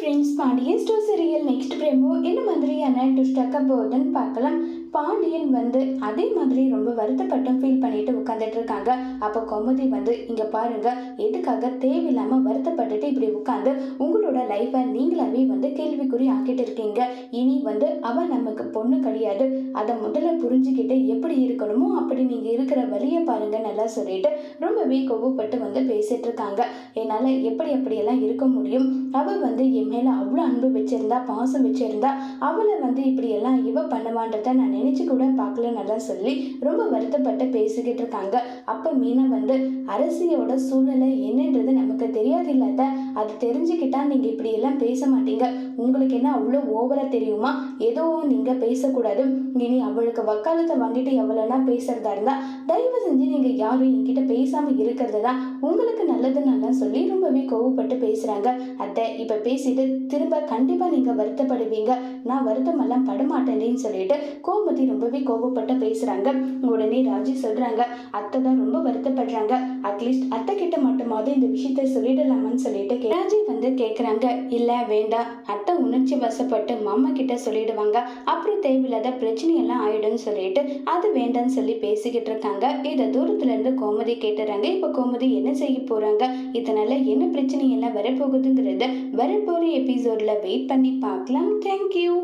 Friends Pandian stores serial next promo என்ன மாதிரியான ட்விஸ்டாக்க போகுதுன்னு பார்க்கலாம். பாண்டி பாண்டியன் வந்து அதே மாதிரி ரொம்ப வருத்தப்பட்டும் ஃபீல் பண்ணிட்டு உட்காந்துட்டு இருக்காங்க அப்போ கோமதி வந்து இங்க பாருங்க எதுக்காக தேவையில்லாம வருத்தப்பட்டுட்டு இப்படி உட்காந்து உங்களோட லைஃப்பை நீங்களாவே வந்து கேள்விக்குறி ஆக்கிட்டு இருக்கீங்க. இனி வந்து அவ நமக்கு பொண்ணு கிடையாது. அதை முதல்ல புரிஞ்சுக்கிட்டு எப்படி இருக்கணுமோ அப்படி நீங்க இருக்கிற வழியை பாருங்க நல்லா சொல்லிட்டு ரொம்பவே கோவப்பட்டு வந்து பேசிட்டு இருக்காங்க என்னால எப்படி அப்படியெல்லாம் இருக்க முடியும்? அவ வந்து என் மேல அவ்வளோ அன்பு வச்சிருந்தா பாசம் வச்சிருந்தா அவளை வந்து இப்படி எல்லாம் இவ பண்ணுவான்றத நான் நினைச்சு கூட பார்க்கல நல்லா சொல்லி ரொம்ப வருத்தப்பட்டு பேசிக்கிட்டு இருக்காங்க. அப்ப மீனா வந்து அரசியோட சூழ்நிலை என்னன்றது நமக்கு தெரியாது இல்லாத அது தெரிஞ்சுக்கிட்டா நீங்க இப்படி எல்லாம் பேச மாட்டீங்க. உங்களுக்கு என்ன அவ்வளோ ஓவரா தெரியுமா? ஏதோ நீங்க பேசக்கூடாது. இனி அவளுக்கு வக்காலத்தை வாங்கிட்டு எவ்வளோனா பேசுறதா இருந்தா தயவு செஞ்சு நீங்க யாரும் என்கிட்ட பேசாம இருக்கிறது தான் உங்களுக்கு நல்லதுன்னு நல்லா சொல்லி ரொம்பவே கோவப்பட்டு பேசுறாங்க. அத்தை இப்ப பேசிட்டு திரும்ப கண்டிப்பா நீங்க வருத்தப்படுவீங்க. நான் வருத்தமெல்லாம் படமாட்டேன்னு சொல்லிட்டு கோமதி ரொம்பவே கோபப்பட்டு பேசுறாங்க. உடனே ராஜி சொல்றாங்க அத்தை தான் ரொம்ப வருத்தப்படுறாங்க. அட்லீஸ்ட் அத்தை கிட்ட மட்டுமாவது இந்த விஷயத்த சொல்லிடலாமான்னு சொல்லிட்டு ராஜி வந்து கேக்குறாங்க இல்ல வேண்டாம். அத்தை உணர்ச்சி வசப்பட்டு மாமா கிட்ட சொல்லிடுவாங்க. அப்புறம் தேவையில்லாத பிரச்சனையெல்லாம் ஆயிடும்னு சொல்லிட்டு அது வேண்டாம்னு சொல்லி பேசிக்கிட்டு இருக்காங்க. இதை தூரத்துல இருந்து கோமதி கேட்டுறாங்க. இப்ப கோமதி என்ன செய்ய போறாங்க? இதனால என்ன பிரச்சனை எல்லாம் வரப்போகுதுங்கிறத வரப்போற எபிசோட்ல வெயிட் பண்ணி பார்க்கலாம். தேங்க்யூ